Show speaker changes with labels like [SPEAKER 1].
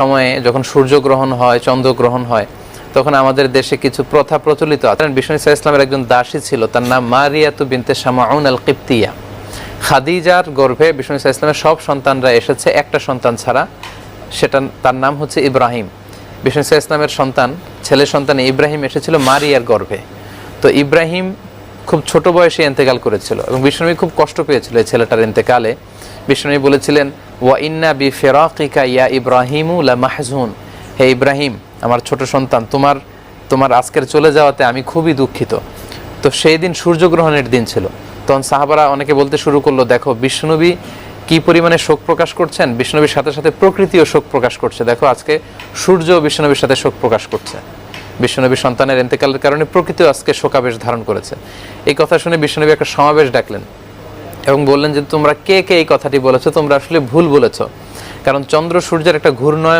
[SPEAKER 1] সময়ে যখন সূর্যগ্রহণ হয়, চন্দ্রগ্রহণ হয়, তখন আমাদের দেশে কিছু প্রথা প্রচলিত আছে। বিষ্ণু ইসা ইসলামের একজন দাসী ছিল, তার নাম মারিয়াতু বিনতে শামাউন আল কিপ্তিয়া খাদিজার গর্ভে বিষ্ণু ইসা ইসলামের সব সন্তানরা এসেছে, একটা সন্তান ছাড়া, সেটা, তার নাম হচ্ছে ইব্রাহিম। বিষ্ণু ইসা ইসলামের সন্তান, ছেলে সন্তান ইব্রাহিম এসেছিল মারিয়ার গর্ভে। তো ইব্রাহিম খুব ছোট বয়সে ইন্তেকাল করেছিল এবং বিষ্ণুনবী খুব কষ্ট পেয়েছিল এই ছেলেটার ইন্তেকালে। বিষ্ণুনবী বলেছিলেন ওয়া বি ফেরাকিকা ইয়া ইব্রাহিমু লা মাহজুন হে ইব্রাহিম আমার ছোট সন্তান, তোমার তোমার আজকের চলে যাওয়াতে আমি খুবই দুঃখিত। তো সেই দিন সূর্যগ্রহণের দিন ছিল। তখন সাহাবারা অনেকে বলতে শুরু করল, দেখো, বিষ্ণুনবী কি পরিমাণে শোক প্রকাশ করছেন? বিষ্ণুনবীর সাথে সাথে প্রকৃতিও শোক প্রকাশ করছে। দেখো, আজকে সূর্য বিষ্ণুনবীর সাথে শোক প্রকাশ করছে। বিশ্বনবী সন্তানের ইন্তেকালের কারণে প্রকৃতিও আজকে শোকাবেশ ধারণ করেছে। এই কথা শুনে বিশ্বনবী একটা সমাবেশ ডাকলেন। এবং বললেন যে তোমরা কে কে এই কথাটি বলেছ, তোমরা আসলে ভুল বলেছ। কারণ চন্দ্র সূর্যের একটা ঘূর্ণয়